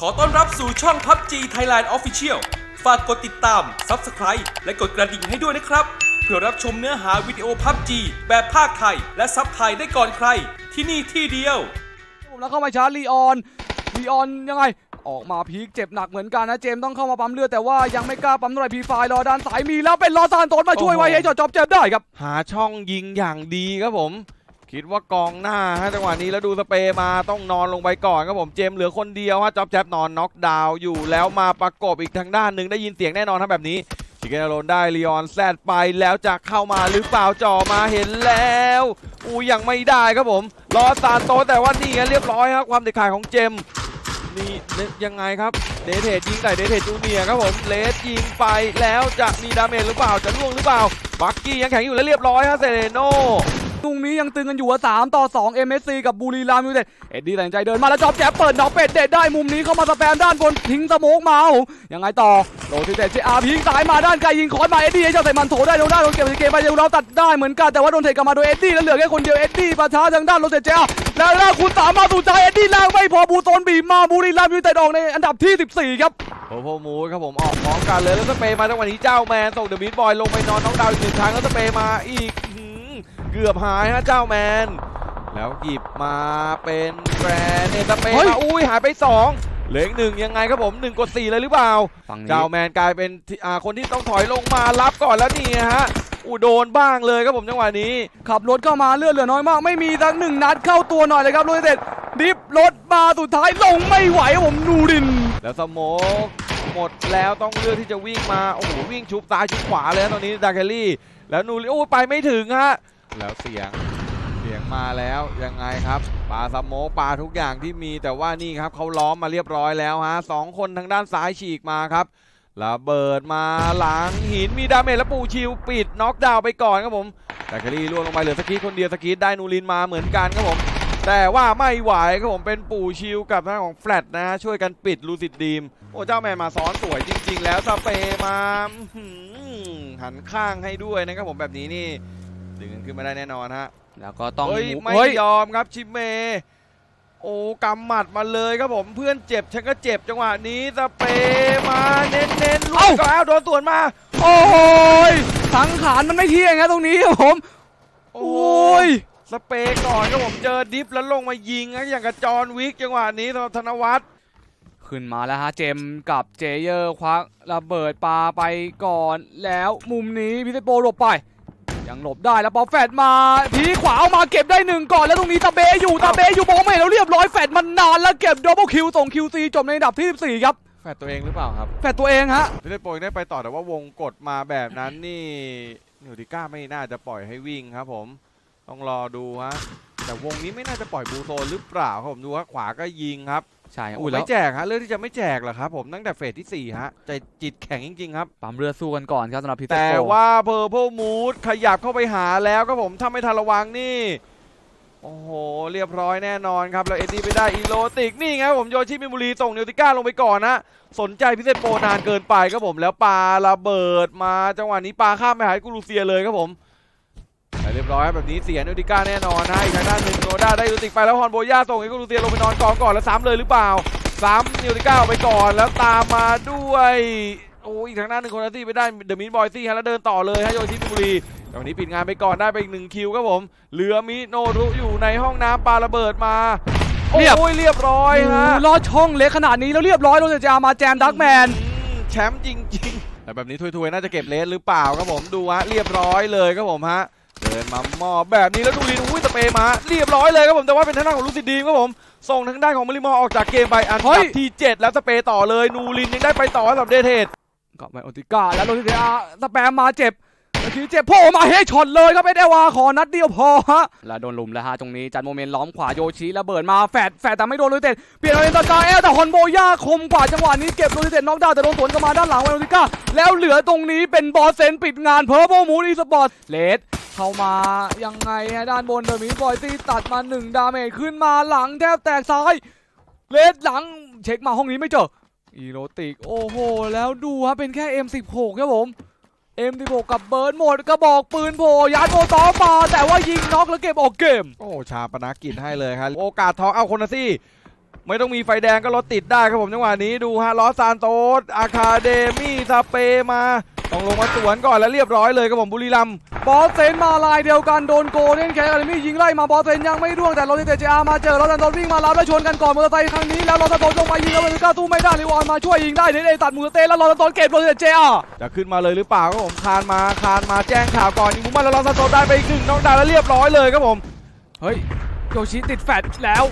ขอต้อนรับสู่ช่อง PUBG Thailand Official ฝากกดติดตาม Subscribe และกดกระดิ่งให้ด้วยนะครับ เพื่อรับชมเนื้อหาวิดีโอ PUBG แบบภาคไทย และซับไทยได้ก่อนใคร ที่นี่ที่เดียวผมแล้วเข้ามาชาร์จลีออนลีออนยังไง ออกมาพีคเจ็บหนักเหมือนกันนะเจมส์ต้องเข้ามาปั๊มเลือดแต่ว่ายังไม่กล้าปั๊มเท่าไหร่พีไฟรอด้านสายมีแล้วเป็นลอซานโตนมาช่วยโอ้โหไว้ให้จอดจอบเจ็บได้ครับ หาช่องยิงอย่างดีครับผม คิดว่ากองหน้าฮะจังหวะนี้แล้วดูสเปย์มาต้องนอนลงไปก่อนครับผมเจมส์เหลือคนเดียวฮะจ็อบแจ๊บนอนน็อกดาวน์อยู่แล้วมาประกบอีกทางด้านหนึ่งได้ยินเสียงแน่นอนครับแบบนี้ชิคเกนโรนได้ลีออนแซดไปแล้วจะเข้ามาหรือเปล่าจ่อมาเห็นแล้วอู้ยังไม่ได้ครับผมรอซานโตแต่ว่านี่เรียบร้อยครับความเด็ดขาดของเจมส์นี่ยังไงครับเดทเทยิงใส่เดทเทจูเนียครับผมเลสยิงไปแล้วจะมีดาเมจหรือเปล่าจะล่วงหรือเปล่าบักกี้ยังแข็งอยู่แล้วเรียบร้อยฮะเซเรโน ตรงนี้ยังตึงกันอยู่ว่า3ต่อ 2 MSC กับบุรีรัมย์ยูเต็ดเอ็ดดี้ตัดสินใจเดินมาแล้วจอบแจ๊บเปิดน็อกเป็ดเด็ดได้มุมนี้เข้ามาสแปมด้านบนทิ้งสโมกมายังไงต่อโรซิเต็ดเจอาร์พิงสายมาด้านไกลยิงคอนมาเอ็ดดี้ให้เจ้าใส่มันโถได้โดนได้โดนเก็บเกมไปเดี๋ยวเราตัดได้เหมือนกันแต่ว่าโดนเทคกลับมาโดยเอ็ดดี้แล้วเหลือแค่คนเดียวเอ็ดดี้ประช้าทางด้านโรเต็ดเจอาร์แล้วแล้วคุณสามมาสุดท้ายเอ็ดดี้ล่างไม่พอบูโซนบีมาบุรีรัมย์ยูเต็ดออกในอันดับที่ 14 ครับโอ้โหมูครับผมออกพร้อมกันเลยแล้วสเปรย์มาจังหวะนี้เจ้าแมนส่งเดอะมิดบอยลงไปนอนน้องดาวอีกหนึ่งครั้งแล้วสเปรย์มาอีก กือบหายฮะเจ้าแมน แล้วหยิบมาเป็นแกรนเนตสเปรย์เฮ้ยมาอุ้ยหายไปสองเหลืออีกหนึ่งยังไงครับผมหนึ่งกดสี่เลยหรือเปล่าฝั่งนี้เจ้าแมนกลายเป็นที่อ่าคนที่ต้องถอยลงมารับก่อนแล้วนี่ฮะอูโดนบ้างเลยครับผมจังหวะนี้ ขับรถเข้ามาเลือดเหลือน้อยมาก ไม่มีทั้งหนึ่งนัดเข้าตัวหน่อยเลยครับโรเต็ดดิฟรถมาสุดท้ายลงไม่ไหวครับผมนูริน แล้วสโมกหมดแล้วต้องเลือกที่จะวิ่งมา โอ้โหวิ่งชุบซ้ายชุบขวาเลยนะตอนนี้ดาเคลลี่ แล้วนูริโอ้ยไปไม่ถึงฮะ แล้วเสียงเสียงมาแล้วยังไงครับปาสโมกปาทุกอย่างที่มีแต่ว่านี่ครับเขาล้อมมาเรียบร้อยแล้วฮะสองคนทางด้านซ้ายฉีกมาครับระเบิดมาหลังหินมีดาเมจแล้วปูชิวปิดน็อกดาวน์ไปก่อนครับผมดาเคลลี่ล่วงลงไปเหลือสกีคนเดียวสกีได้นูรินมาเหมือนกันครับผม แต่ว่าไม่ไหวครับผมเป็นปู่ชิวกับทางของแฟลตนะฮะช่วยกันปิดลูซิดดีม โอ้เจ้าแมนมาซ้อนสวยจริง ๆ แล้วสเปร์มาหันข้างให้ด้วยนะครับผมแบบนี้นี่ ดึงกันขึ้นมาได้แน่นอนฮะแล้วก็ต้องเฮ้ยหไม่เฮ้ยยอมครับชิเม โอ้กำหมัดมาเลยครับผมเพื่อนเจ็บฉันก็เจ็บจังหวะนี้สเปรย์มาเน้นๆลูกก็เอาโดนสวนมา โอ้โหยสังขารมันไม่เที่ยงนะตรงนี้ครับผมโอ้โอ้ยสเปรย์ก่อนครับผมเจอดิฟแล้วลงมายิงนะอย่างกับจอห์นวิกจังหวะนี้สำหรับธนวัฒน์ขึ้นมาแล้วฮะเจมส์กับเจเยอร์ควักระเบิดปาไปก่อนแล้วมุมนี้พิเศษโปหลบไป ยังหลบได้แล้วปอแฟดมาพีขวาเอามาเก็บได้หนึ่งก่อนแล้วตรงนี้ตาเบอยู่ตาเบอยู่มองไม่เห็นแล้วเรียบร้อยแฟดมันนานแล้วเก็บดับเบิลคิวส่งคิวซีจบในอันดับที่14ครับแฟดตัวเองหรือเปล่าครับแฟดตัวเองฮะฟิลิปโปยังได้ไปต่อแต่ว่าวงกดมาแบบนั้นนี่นิวติก้าไม่น่าจะปล่อยให้วิ่งครับผมต้องรอดูฮะแต่วงนี้ไม่น่าจะปล่อยบูโซนหรือเปล่าครับผมดูว่าขวาก็ยิงครับ ใช่โอ้อุ้ยแล้ไม่วแจกฮะเรื่องที่จะไม่แจกเหรอครับผมตั้งแต่เฟสที่4ฮะใจจิตแข็งจริงๆครับ ปั๊มเรือสู้กันก่อนครับสำหรับพิเศษแต่โปว่าเพอร์ l พ m มูดขยับเข้าไปหาแล้วครับผมถ้าไม่ทันระวังนี่ โอ้โห เรียบร้อยแน่นอนครับ แล้วเอ็ดดี้ไปได้อีโลติก นี่ไงครับผมโยชิมิมูรีส่งนิวติก้าลงไปก่อนนะ สนใจพิเศษโปรนานเกินไปครับผมแล้วปาระเบิดมาจังหวะนี้ปาข้ามไปหากูรูเซียเลยครับผมแต่ เรียบร้อยแบบนี้เสียนิวติก้าแน่นอนนะอีกทางด้านหนึ่งโนด้าได้ยูติกไปแล้วฮอนโบย่าส่งให้กูรูเซียลงไปนอนกองก่อนแล้วซ้ำเลยหรือเปล่าซ้ำนิวติก้าออกไปก่อนแล้วตามมาด้วยโอ้อีกทางด้านหนึ่งคนละที่ไปได้เดอะมินบอยซี่ฮะแล้วเดินต่อเลยฮะโยชิมิมูรีแต่วันนี้ปิดงานไปก่อนได้ไปอีกหนึ่งคิวครับผม เหลือมิโนรุอยู่ในห้องน้ำปาระเบิดมาโอ้ยเรียบร้อยฮะลอดช่องเล็กขนาดนี้แล้วเรียบร้อยโรเจอามาแจมดักแมนอืมแชมป์จริงๆแต่แบบนี้ทวยๆน่าจะเก็บเลสหรือเปล่าครับผมดูฮะเรียบร้อยเลยครับผมฮะเดินมามอบแบบนี้แล้วดูลินอุ้ยสเปรย์มา เรียบร้อยเลยครับผมแต่ว่าเป็นทางด้านของลูซิดีมครับผมส่งทางด้านของมาริมอออกจากเกมไปอันเฮ้ดัยบที่ 7 แล้วสเปรย์ต่อเลยนูรินยังได้ไปต่อสำหรับเดเทดก็ไปโอติก้าแล้วโรเจอาสแปมมาเจ็บ ทีเจ็บโผล่มาเฮช็อตเลยครับเอเดวาขอนัดเดียวพอฮะแล้วโดนลุมแล้วฮะตรงนี้จัดโมเมนต์ล้อมขวาโยชิระเบิดมาแฟดแฟดแต่ไม่โดนโรเตตเปลี่ยนโรเตตกาเอลแต่ฮอนโบย่าคมกว่าจังหวะนี้เก็บโรเตตน็อกดาวแต่โดนสวนกลับมาด้านหลังไวโอติก้าแล้วเหลือตรงนี้เป็นบอสเซนปิดงานเพอร์โบมูนอีสปอร์ตเลดเข้ามายังไงฮะด้านบนเดอะมิบอยตีตัดมาหนึ่งดาเมจขึ้นมาหลังแทบแตกซ้ายเลดหลังเช็คมาห้องนี้ไม่เจออีโรติกโอ้โหแล้วดูฮะเป็นแค่ M16 ครับผม M16 กับเบิร์นหมดกระบอกปืนโผยันโมตอฟมาแต่ว่ายิงน็อกแล้วเก็บออกเกม โอ้ชาปนากิจให้เลยครับ โอกาสทองเอาคนนะซี่ไม่ต้องมีไฟแดงก็รถติดได้ครับผมจังหวะนี้ดูฮะลอสซานโตสอาคาเดมี่สเปมา องลงมาสวนก่อนแล้วเรียบร้อยเลยครับผมบุรีรัมบอสเซนมาลายเดียวกันโดนโกเด้นแคร์อาร์มี่ยิงไล่มาบอสเซนยังไม่ร่วงแต่โรนิเตจอามาเจอแล้วดันโดนวิ่งมารับแล้วชนกันก่อนมอเตอร์ไซค์ครั้งนี้แล้วโรนัลโดลงมายิงแล้วเวลก้าตู้ไม่ได้ลิวอนมาช่วยยิงได้เนเอตัดมือเตะแล้วโรนัลโดเก็บโรนิเตเจอาจะขึ้นมาเลยหรือเปล่าครับผมคานมาคานมาแจ้งข่าวก่อนยิงมุมมันแล้วลอสซานโตสได้ไปอีกหนึ่งน้องดาวแล้วเรียบร้อยเลยครับผมเฮ้ยโยชิติดแฟดแล้ว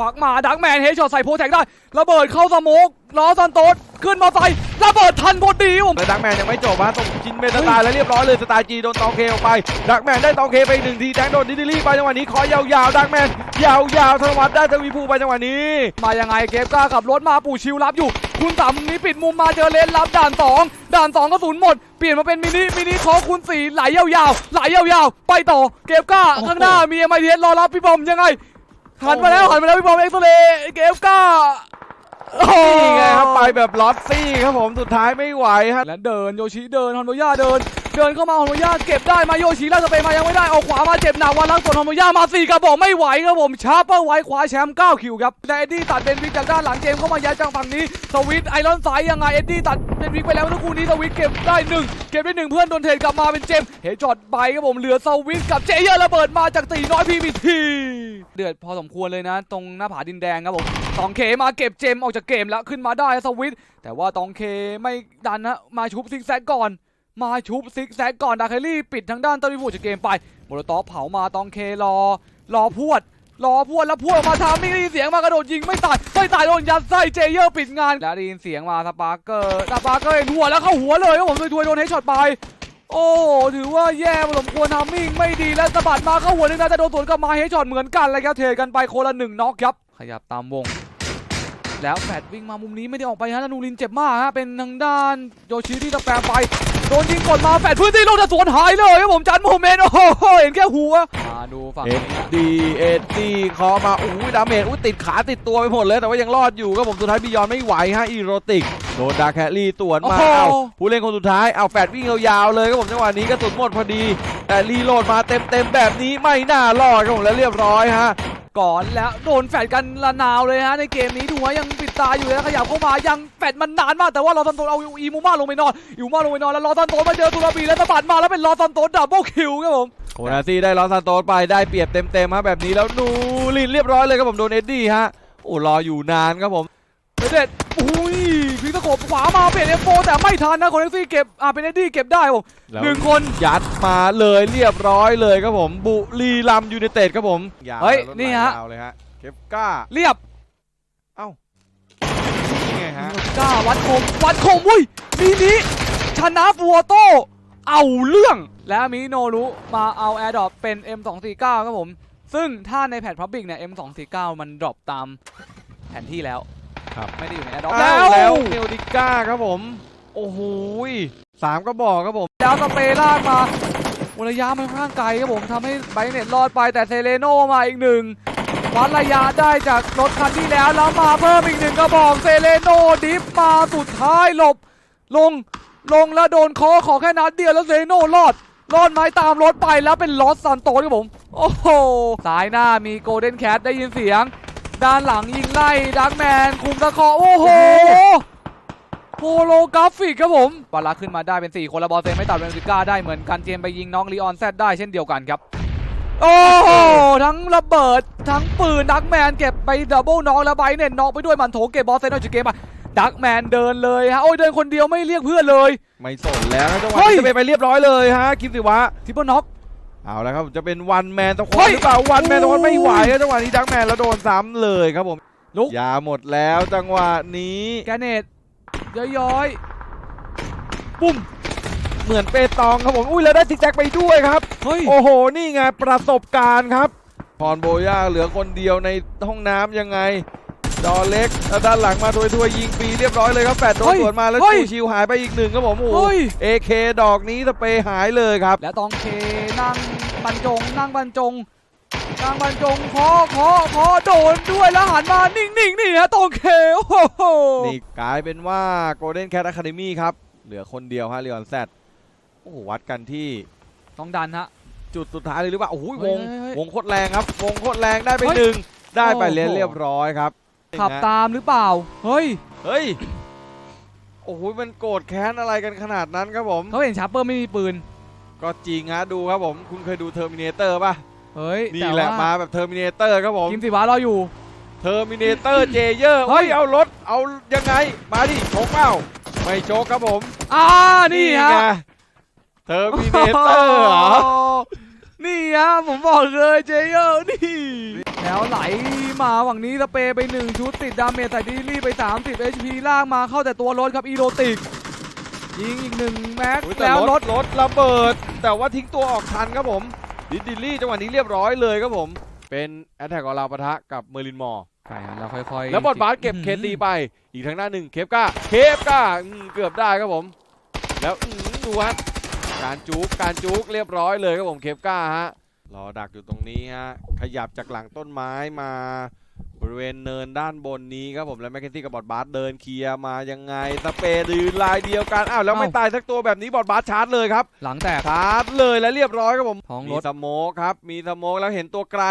ฝากมาดักแมนเฮดช็อตใส่โพแทกได้ระเบิดเข้าสโมกล้อซันโตสขึ้นมาใส่ระเบิดทันพอดีผมแต่ดักแมนยังไม่จบฮะตกจินเมนสไตล์แล้วเรียบร้อยเลยสไตล์จีโดนตองเคออกไปดักแมนได้ตองเคไปอีกหนึ่งทีแดงโดนดิดิลี่ไปจังหวะนี้ขอยาวๆดักแมนยาวๆธนวัฒน์ได้ทวีภูไปจังหวะนี้ มายังไงเกฟก้าขับรถมาปู่ชิวรับอยู่ คุณสามมุมนี้ปิดมุมมาเจอเลนรับด่านสองด่านสองกระสุนหมดเปลี่ยนมาเป็นมินิมินิขอคุณสี่ไหลยาวๆไหลยาวๆไปต่อเกฟก้าข้างหน้ามีเอ็มไอเทสรอรับพี่บอมยังไง หันมาแล้วหันมาแล้วพี่บอมเอ็กซ์เรย์เกฟก้าโอ้โหนี่ไงครับไปแบบลอตซี่ครับผมสุดท้ายไม่ไหวฮะและเดินโยชิเดินฮอนโมย่าเดิน เดินเข้ามาฮอนโมย่าเก็บได้มาโยชิแล้วสเปนมายังไม่ได้เอาขวามาเจ็บหนักวันลังส่วนฮอนโมย่ามาสี่กระบอกไม่ไหวครับผมชาร์เปอร์ไว้คว้าแชมป์9คิวครับและเอ็ดดี้ตัดเป็นวิกจากด้านหลังเจมส์เข้ามายัดจังฝั่งนี้สวิตไอรอนสายยังไงเอ็ดดี้ตัดเป็นวิกไปแล้วเมื่อสักครู่นี้สวิตเก็บได้หนึ่งเก็บได้หนึ่งเพื่อนโดนเทรดกลับมาเป็นเจมส์เฮจอดไปครับผมเหลือสวิตกับเจเยอร์ระเบิดมาจากตีน้อยพีพีที เดือดพอสมควรเลยนะ ตรงหน้าผาดินแดงครับผมตองเคมาเก็บเจมออกจากเกมแล้วขึ้นมาได้สวิตแต่ว่าตองเคไม่ดันนะมาชุบซิกแซกก่อนมาชุบซิกแซกก่อนดาเคลลี่ปิดทางด้านตอร์วิบูจากเกมไปโมโลตอเผามาตองเครอ รอพวด รอพวดแล้วพวดออกมาทามมิ่ได้ยินเสียงมากระโดดยิงไม่ตายไม่ตายโดนยัดไส้เจเยอร์ปิดงาน แล้วได้ยินเสียงมาสปาร์เกอร์สปาร์เกอร์เห็นหัวแล้วเข้าหัวเลยครับผมเลยทวยโดนให้ช็อตไป โอ้ถือว่าแย่พอสมควรทามิ่งไม่ดีและสะบัดมาเข้าหัวนึงนะจะโดนสวนกลับมาให้ช็อตเหมือนกันเลยครับเทกันไปคนละหนึ่งน็อกครับขยับตามวง แล้วแฟดวิ่งมามุมนี้ไม่ได้ออกไปฮะแลนูรินเจ็บมากฮะเป็นทางด้านโยชิที่ตะแปรงไป โดนยิงกดมาแฟดพื้นที่โลกจะสวนหายเลยครับผมจันโมเมนต์โอ้โหเห็นแค่หัวมาดูฝั่งเอ็นี้ดดีเอ็ดดีคอมาอู้ยดาเมจอู้ยติดขาติดตัวไปหมดเลย แต่ว่ายังรอดอยู่ครับผมสุดท้ายบิยอนไม่ไหวฮะอีโรติกโดนดาแคลรี่ตวนมาเอาผู้เล่นคนสุดท้ายเอาแฟดวิ่งยาวๆเลยครับผมจังหวะนี้กระสุนหมดพอดี แต่รีโหลดมาเต็มๆแบบนี้ไม่น่ารอดครับผมแล้วเรียบร้อยฮะ ก่อนแล้วโดนแฟดกันละนาวเลยฮะในเกมนี้ดูว่ายังปิดตาอยู่แล้วขยับเข้ามายังแฟดมันนานมากแต่ว่าลอซันโตเอาอีมูมาลงไปนอนอีมูมาลงไปนอนแล้วลอซันโตมาเจอตุลาบีแล้วสะบัดมาแล้วเป็นลอซันโตดับเบิลคิวครับผมโคนาซี่ได้ลอสซานโตสไปได้เปรียบเต็มๆฮะแบบนี้แล้วนูลินเรียบร้อยเลยครับผมโดนเอ็ดดี้ฮะโอ้รออยู่นานครับผมเด็ดอุ้ย พิงตะโขบขวามาเปลี่ยนเอฟโฟแต่ไม่ทันนะคนเอ็กซี่เก็บอ่าเป็นเอ็ดดี้เก็บได้ครับผมแล้วหนึ่งคนยัดมาเลยเรียบร้อยเลยครับผมบุรีรัมย์ยูไนเต็ดครับผมาวเฮ้ยรถนี่ฮะยาวเลยฮะเคฟก้าเรียบนี่ไงฮะกล้าวัดคมวัดคมอุ้ยมีนี้ชนะฟัวโต้เอาเรื่องแล้วมิโนรุมาเอาแอร์ดรอปเป็น M249 ครับผม ซึ่งถ้าในแพทพับบิกเนี่ย M249 มันดรอปตามแผนที่แล้ว ครับไม่ได้อยู่ในแอร์ดรอปอ้าวแล้วเนลดิก้าครับผม โอ้โหยสามก็บอกครับผมแล้วสเปรย์ลากมาระยะมันค่อนข้างไกลครับผมทำให้ไบรท์เน็ตรอดไปแต่เซเลโนมาอีกหนึ่งวัดระยะได้จากรถคันที่แล้วแล้วมาเพิ่มอีกหนึ่งกระบอกเซเลโนดิฟมาสุดท้ายหลบ ลงลงแล้วโดนคอขอแค่นัดเดียวแล้วเซเลโนรอด รอดไม้ตามรถไปแล้วเป็นลอสซันโตครับผม โอ้โหซ้ายหน้ามีโกลเด้นแคทได้ยินเสียง ด้านหลังยิงไล่ดักแมนคุมตะคอโอ้โหโฮโลกราฟิกครับผมบาลาขึ้นมาได้เป็น 4 คนแล้วบอลเซนไม่ตัดเวนซิก้าได้เหมือนกันเจมไปยิงน้องลีออนแซดได้เช่นเดียวกันครับ โอ้โหทั้งระเบิดทั้งปืนดักแมนเก็บไปดับเบิลน็อกแล้วไบเน็ตน็อกไปด้วยมันโถเก็บบอลเซนออกจากเกมไปดักแมนเดินเลยฮะโอ้ยเดินคนเดียวไม่เรียกเพื่อนเลย ไม่สนแล้วนะจังหวะเฮ้ยนี้จะไปไปเรียบร้อยเลยฮะคิมสิวะทิปเปิลน็อก เอาแล้วครับจะเป็นวันแมนตะคเฮ้วันยหรือเปล่าวันแมนตะควันโอ้ไม่ไหวครับจังหวะนี้ดักแมนแล้วโดนซ้ำเลยครับผมลุกยาหมดแล้วจังหวะนี้แกเนตย้อยๆปุ้มเหมือนเปตองครับผมอุ้ยแล้วได้ซิกแซกไปด้วยครับเฮ้ยโอ้โหนี่ไงประสบการณ์ครับพรโบย่าเหลือคนเดียวในห้องน้ำยังไงจอเล็กแล้วด้านหลังมาถวยถวยๆยิงฟรีเรียบร้อยเลยครับแปดโดนสวนมาแล้วเฮ้ยชูชิวหายไปอีกหนึ่งครับผมโอ้โหเฮ้ยเอเคดอกนี้สเปรย์หายเลยครับ แล้วตองเคนั่ง บรรจงนั่งบรรจงนั่งบรรจงขอขอขอโดนด้วยแล้วหันมานิ่งๆนี่ฮะตองเคโอ้โหนี่กลายเป็นว่า Golden Cat Academy ครับ เหลือคนเดียวฮะเรียนแซดโอ้โหวัดกันที่ต้องดันฮะจุดสุดท้ายเลยหรือเปล่าโอ้โหเฮ้วยงเฮ้ยเฮ้ยวงโคตรแรงครับ วงโคตรแรงได้ไปเฮ้ยหนึ่งได้ไปโอ้โหเรียนเรียบร้อยครับขับตามหรือเปล่า เฮ้ย เฮ้ย โอ้โห มันโกรธแค้นอะไรกันขนาดนั้นครับผม เขาเห็นชาร์เปอร์ไม่มีปืน ก็จริงฮะดูครับผม คุณเคยดูเทอร์มินเตอร์ป่ะ เฮ้ยนี่แต่แหละว่ามาแบบเทอร์มินเตอร์ครับผมทีมสีฟ้ารออยู่เทอร์มินเตอร์เจเยอร์เฮ้เฮ้ยยเอารถเอายังไง มาดิโชกเปล่าไม่โชกครับผมอ่านี่ฮะไงเทอร์มินเตอร์เหรอนี่ฮะผมบอกเลยเจเยอร์นี่ แล้วไหลมาฝั่งนี้สเปรย์ไป1ชุดติดดาเมจใส่ดิลลี่ไป 30 HP ลากมาเข้าแต่ตัวรถครับอีโรติก ยิงอีกหนึ่งแม็กอุ๊ยแต่แล้วรรถ ถรถระเบิด แต่ว่าทิ้งตัวออกทันครับผมดิดดิลลี่จังหวะนี้เรียบร้อยเลยครับผม เป็นแอตแทกของเราปะทะกับเมอร์ลินมอร์ ใช่ฮะแล้วค่อยๆแล้วบอลบาสเก็บเคตีไป อีกทางหน้าหนึ่งเคฟก้า เคฟก้าอืมเกือบได้ครับผม แล้วอืมดูฮะการจุกการจุกเรียบร้อยเลยครับผมเคฟก้าฮะ รอดักอยู่ตรงนี้ฮะ ขยับจากหลังต้นไม้มาบ ริเวณเนินด้านบนนี้ครับผมแล้วแมคเคนซี่กับบอดบาสเดินเคลียร์มายังไงสเปรย์ดืนลายเดียวกันอ้าวแล้วไม่ตายสักตัวแบบนี้บอดบาสชาร์จเลยครับ หลังแตกชาร์จเลยแล้วเรียบร้อยครับผมท้องรมีถสโมกครับมีสโมกแล้วเห็นตัวไกล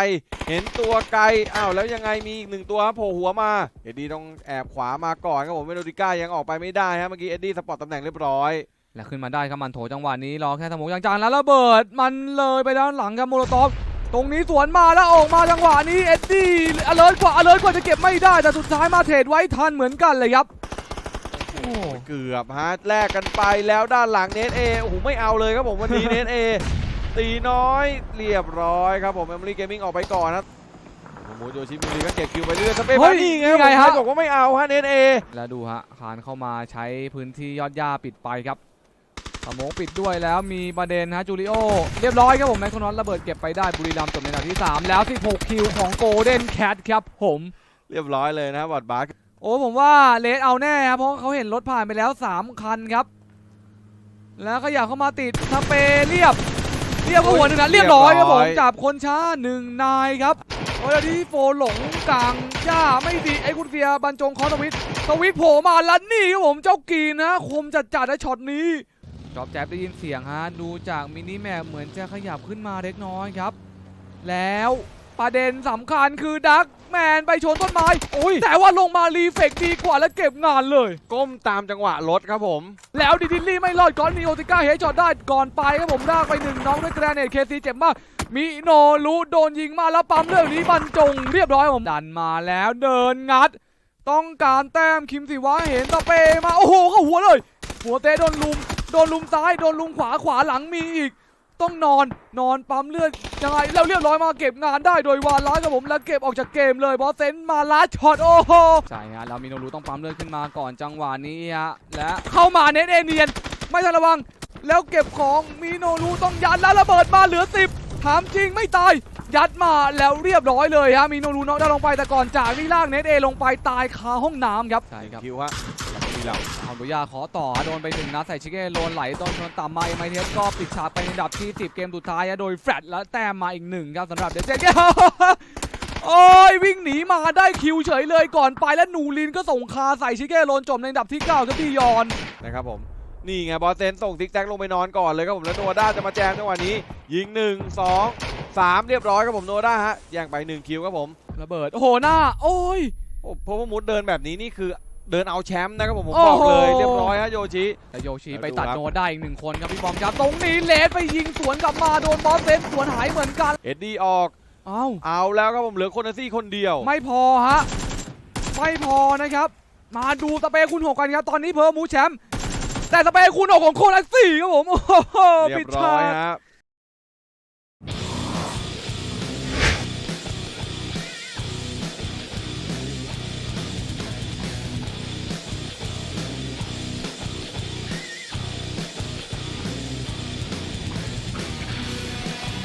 เห็นตัวไกลอ้าวแล้วยังไงมีอีกหนึ่งตัวครับโผล่หัวมาเอ็ดดี้ต้องแอบขวามาก่อนครับผมเมโลดิก้ายังออกไปไม่ได้ฮะเมื่อกี้เอ็ดดี้สปอร์ตตำแหน่งเรียบร้อยแล้วขึ้นมาได้ครับมันโถจังหวะนี้รอแค่สมองจางๆแล้วระเบิดมันเลยไปด้านหลังครับโมโลตอฟ ตรงนี้สวนมาแล้วออกมาจังหวะนี้เอ็ดดี้อเลิร์กว่าอเลิร์กว่าจะเก็บไม่ได้แต่สุดท้ายมาเทรดไว้ทันเหมือนกันเลยครับโอ้เกือบฮะแลกกันไปแล้วด้านหลังเนทเอโอ้โหไม่เอาเลยครับผมวันนี้เนทเอตีน้อยเรียบร้อยครับผมเอมลี่เกมมิ่งออกไปก่อนนะโมโจชิมิลีก็เก็บคิวไปเรื่อยสเปซมานี่ไงผมใครบอกว่าไม่เอาฮะเนทเอแล้วดูฮะคานเข้ามาใช้พื้นที่ยอดหญ้าปิดไปครับ สมองปิดด้วยแล้วมีประเด็นฮะจูริโอเรียบร้อยครับผมแมคโครนอตระเบิดเก็บไปได้บุรีรัมย์จบในอันดับที่ 3 แล้ว 16 คิวของโกลเด้นแคทครับผมเรียบร้อยเลยนะบอดบาร์โอ้ผมว่าเลสเอาแน่ครับเพราะเขาเห็นรถผ่านไปแล้ว 3 คันครับ แล้วก็อยากเข้ามาติดสเปรย์เรียบ เรียบก็หัวหนึ่งนะเรียบร้อยครับผมจับคนช้าหนึ่งนายครับโอ้ยแล้วที่โฟหลงกลางหญ้าไม่ดีไอ้คุณเฟียบรรจงคอนทวิตทวิตโผล่มาแล้วนี่ครับผมเจ้ากีนนะคมจัดจัดๆนะช็อตนี้ จอบแจ๊บได้ยินเสียงฮะดูจากมินิแมปเหมือนจะขยับขึ้นมาเล็กน้อยครับ แล้วประเด็นสำคัญคือดักแมนไปชนต้นไม้อุ้ยแต่ว่าลงมารีเฟกดีกว่าและเก็บงานเลย ก้มตามจังหวะรถครับผม แล้วดิดิลลี่ไม่รอดก่อนมีโอติก้าเฮดช็อตได้ก่อนไปครับผมลากไปหนึ่งน้องด้วยแกรเนตเคซีเจ็บมากมิโนรุโดนยิงมาแล้วปั๊มเรื่องนี้บรรจงเรียบร้อยครับผมดันมาแล้วเดินงัด ต้องการแต้มคิมสิวะเห็นตะเปมาโอ้โหเข้าหัวเลย หัวเตะโดนลุมโดนลุมซ้ายโดนลุมขวาขวาหลังมีอีก ต้องนอนนอนปั๊มเลือดยังไงแล้วเรียบร้อยมาเก็บงานได้โดยวานล้านครับผมแล้วเก็บออกจากเกมเลยบอสเซนมาลัดช็อตโอ้โหใช่ฮะแล้วมิโนรุต้องปั๊มเลือดขึ้นมาก่อนจังหวะนี้ฮะและเข้ามาเน็ตเอเนียน ไม่ทันระวังแล้วเก็บของมิโนรุต้องยัดแล้วระเบิดมาเหลือสิบ ถามจริงไม่ตาย ยัดมาแล้วเรียบร้อยเลยฮะมิโนรุน็อกได้ลงไปแต่ก่อนจากนี่ล่างเน็ตเอลงไปตายคาห้องน้ำครับใช่ครับคิวฮะมีเราเอาบุยาขอต่อโดนไปหนึ่งนัดใส่ชิเก้โลนไหลต้นชนต่ำมาไมเทสก็ปิดฉากไปในอันดับที่10เกมสุดท้ายอะโดยแฟลตและแต้มมาอีกหนึ่งครับสำหรับเดเจเก้โอ้ยวิ่งหนีมาได้คิวเฉยเลยก่อนไปแล้วหนูลินก็ส่งคาใส่ชิเก้โลนจบในอันดับที่9ครับพี่ยอนนะครับผม นี่ไงบอสเซนส่งซิกแซกลงไปนอนก่อนเลยครับผมแล้วโนด้าจะมาแจมจังหวะนี้ ยิง 1 2 3 เรียบร้อยครับผมโนด้าฮะแย่งไป 1 คิวครับผมระเบิด โอ้โหหน้า โอ้ยโอ้เพราะว่ามุดเดินแบบนี้นี่คือเดินเอาแชมป์นะครับผมผมโอ้บอกโหเลยเรียบร้อยฮะโยชิแต่โยชิแล้วไปดูตัดครับโนได้อีกหนึ่งคนครับพี่บอมครับตรงนี้เลสไปยิงสวนกลับมาโดนบอสเซนสวนหายเหมือนกันเอ็ดดี้ออกเอ้าเอาแล้วครับผมเหลือคนซี่คนเดียว ไม่พอฮะไม่พอนะครับ มาดูสเปรย์คูณหกกันครับตอนนี้เพิ่มมูแชมป์ แต่สเปรย์คูณหกของโคนัสสี่ครับผมโอ้โหเรีปิยดบร้ฉาอยก ฮะ